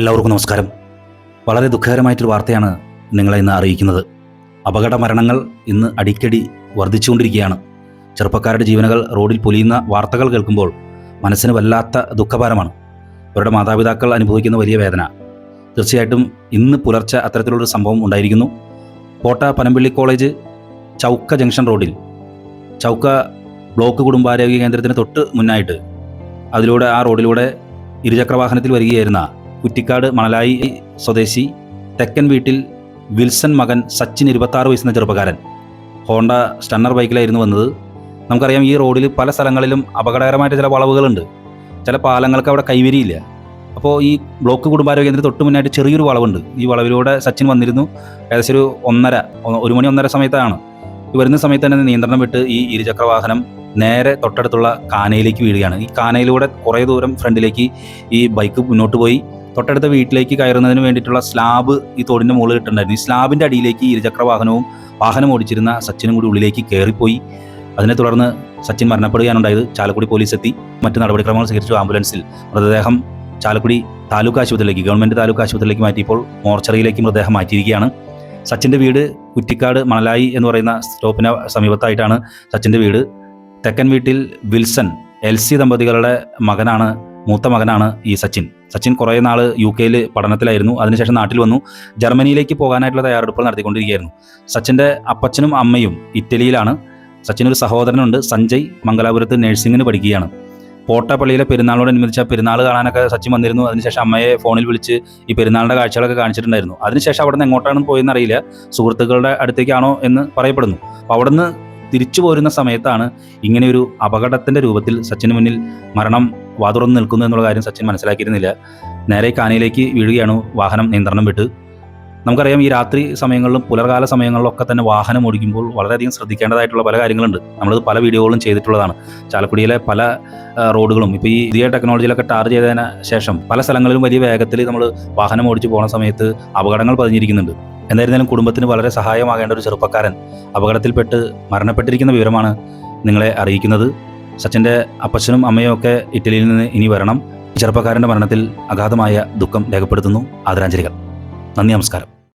എല്ലാവർക്കും നമസ്കാരം. വളരെ ദുഃഖകരമായിട്ടൊരു വാർത്തയാണ് നിങ്ങളെ ഇന്ന് അറിയിക്കുന്നത്. അപകട മരണങ്ങൾ ഇന്ന് അടിക്കടി വർദ്ധിച്ചുകൊണ്ടിരിക്കുകയാണ്. ചെറുപ്പക്കാരുടെ ജീവനുകൾ റോഡിൽ പൊലിയുന്ന വാർത്തകൾ കേൾക്കുമ്പോൾ മനസ്സിന് വല്ലാത്ത ദുഃഖഭാരമാണ്. അവരുടെ മാതാപിതാക്കൾ അനുഭവിക്കുന്ന വലിയ വേദന. തീർച്ചയായിട്ടും ഇന്ന് പുലർച്ചെ അത്തരത്തിലുള്ളൊരു സംഭവം ഉണ്ടായിരിക്കുന്നു. കോട്ട പനമ്പള്ളി കോളേജ് ചൗക്ക ജംഗ്ഷൻ റോഡിൽ. ചൗക്ക ബ്ലോക്ക് കുടുംബാരോഗ്യ കേന്ദ്രത്തിന് തൊട്ട് മുന്നായിട്ട് അതിലൂടെ ആ റോഡിലൂടെ ഇരുചക്ര വാഹനത്തിൽ വരികയായിരുന്ന കുറ്റിക്കാട് മണലായി സ്വദേശി. തെക്കൻ വീട്ടിൽ വിൽസൺ മകൻ സച്ചിൻ ഇരുപത്താറ് വയസ്സുന്ന ചെറുപ്പക്കാരൻ. ഹോണ്ട സ്റ്റണ്ണർ ബൈക്കിലായിരുന്നു വന്നത്. നമുക്കറിയാം ഈ റോഡിൽ പല സ്ഥലങ്ങളിലും അപകടകരമായിട്ട് ചില വളവുകളുണ്ട്. ചില പാലങ്ങൾക്ക് അവിടെ കൈവരിയില്ല. അപ്പോൾ ഈ ബ്ലോക്ക് കുടുംബാരോഗ്യ കേന്ദ്രത്തിന് തൊട്ട് മുന്നായിട്ട് ചെറിയൊരു വളവുണ്ട്. ഈ വളവിലൂടെ സച്ചിൻ വന്നിരുന്നു. ഏകദേശം ഒരു ഒന്നര ഒരു മണി ഒന്നര സമയത്താണ്. വരുന്ന സമയത്ത് തന്നെ നിയന്ത്രണം വിട്ട് ഈ ഇരുചക്ര വാഹനം നേരെ തൊട്ടടുത്തുള്ള കാനയിലേക്ക് വീഴുകയാണ്. ഈ കാനയിലൂടെ കുറേ ദൂരം ഫ്രണ്ടിലേക്ക് ഈ ബൈക്ക് മുന്നോട്ട് പോയി. തൊട്ടടുത്ത വീട്ടിലേക്ക് കയറുന്നതിന് വേണ്ടിയിട്ടുള്ള സ്ലാബ് ഈ തോടിന്റെ മുകളിൽ ഇട്ടുണ്ടായിരുന്നു ഈ സ്ലാബിന്റെ അടിയിലേക്ക് ഇരുചക്ര വാഹനവും വാഹനം ഓടിച്ചിരുന്ന സച്ചിനും കൂടി ഉള്ളിലേക്ക് കയറിപ്പോയി. അതിനെ തുടർന്ന് സച്ചിൻ മരണപ്പെടുകയാണുണ്ടായത്. ചാലക്കുടി പോലീസ് എത്തി. മറ്റു നടപടിക്രമങ്ങൾ സ്വീകരിച്ചു ആംബുലൻസിൽ. മൃതദേഹം ചാലക്കുടി താലൂക്ക് ആശുപത്രിയിലേക്ക് ഗവൺമെന്റ് താലൂക്ക് ആശുപത്രിയിലേക്ക് മാറ്റിയപ്പോൾ മോർച്ചറിയിലേക്ക് മൃതദേഹം മാറ്റിയിരിക്കുകയാണ്. സച്ചിന്റെ വീട് കുറ്റിക്കാട് മണലായി എന്ന് പറയുന്ന സ്റ്റോപ്പിന് സമീപത്തായിട്ടാണ് സച്ചിന്റെ വീട്. തെക്കൻ വീട്ടിൽ വിൽസൺ എൽ സി ദമ്പതികളുടെ മകനാണ് മൂത്ത മകനാണ് ഈ സച്ചിൻ. സച്ചിൻ കുറേ നാൾ യു കെയിൽ പഠനത്തിലായിരുന്നു. അതിനുശേഷം നാട്ടിൽ വന്നു. ജർമ്മനിയിലേക്ക് പോകാനായിട്ടുള്ള തയ്യാറെടുപ്പുകൾ നടത്തിക്കൊണ്ടിരിക്കുകയായിരുന്നു. സച്ചിന്റെ അപ്പച്ചനും അമ്മയും ഇറ്റലിയിലാണ്. സച്ചിൻ സച്ചിനൊരു സഹോദരനുണ്ട് സഞ്ജയ്. മംഗലാപുരത്ത് നഴ്സിംഗിന് പഠിക്കുകയാണ്. പോട്ടപ്പള്ളിയിലെ പെരുന്നാളിനോടനുബന്ധിച്ച് ആ പെരുന്നാൾ കാണാനൊക്കെ സച്ചിൻ വന്നിരുന്നു. അതിനുശേഷം അമ്മയെ ഫോണിൽ വിളിച്ച് ഈ പെരുന്നാളിന്റെ കാഴ്ചകളൊക്കെ കാണിച്ചിട്ടുണ്ടായിരുന്നു. അതിനുശേഷം അവിടെ നിന്ന് എങ്ങോട്ടാണ് പോയെന്നറിയില്ല സുഹൃത്തുക്കളുടെ അടുത്തേക്കാണോ എന്ന് പറയപ്പെടുന്നു. അപ്പോൾ അവിടെ നിന്ന് തിരിച്ചു പോരുന്ന സമയത്താണ് ഇങ്ങനെയൊരു അപകടത്തിന്റെ രൂപത്തിൽ സച്ചിന് മുന്നിൽ മരണം വാതുറന്ന് നിൽക്കുന്നു എന്നുള്ള കാര്യം സച്ചിൻ മനസ്സിലാക്കിയിരുന്നില്ല. നേരെ കാനയിലേക്ക് വീഴുകയാണ് വാഹനം നിയന്ത്രണം വിട്ട്. നമുക്കറിയാം ഈ രാത്രി സമയങ്ങളിലും പുലർകാല സമയങ്ങളിലും ഒക്കെ തന്നെ വാഹനം ഓടിക്കുമ്പോൾ വളരെയധികം ശ്രദ്ധിക്കേണ്ടതായിട്ടുള്ള പല കാര്യങ്ങളുണ്ട്. നമ്മളത് പല വീഡിയോകളും ചെയ്തിട്ടുള്ളതാണ്. ചാലക്കുടിയിലെ പല റോഡുകളും ഇപ്പോൾ ഈ പുതിയ ടെക്നോളജിയിലൊക്കെ ടാർ ചെയ്തതിന് ശേഷം പല സ്ഥലങ്ങളിലും വലിയ വേഗത്തിൽ നമ്മൾ വാഹനം ഓടിച്ച് പോകുന്ന സമയത്ത് അപകടങ്ങൾ പതിഞ്ഞിരിക്കുന്നുണ്ട്. എന്തായിരുന്നാലും കുടുംബത്തിന് വളരെ സഹായമാകേണ്ട ഒരു ചെറുപ്പക്കാരൻ അപകടത്തിൽപ്പെട്ട് മരണപ്പെട്ടിരിക്കുന്ന വിവരമാണ് നിങ്ങളെ അറിയിക്കുന്നത്. സച്ചിന്റെ അപ്പച്ചനും അമ്മയും ഒക്കെ ഇറ്റലിയിൽ നിന്ന് ഇനി വരണം. ചെറുപ്പക്കാരന്റെ മരണത്തിൽ അഗാധമായ ദുഃഖം രേഖപ്പെടുത്തുന്നു. ആദരാഞ്ജലികൾ. നന്ദി നമസ്കാരം.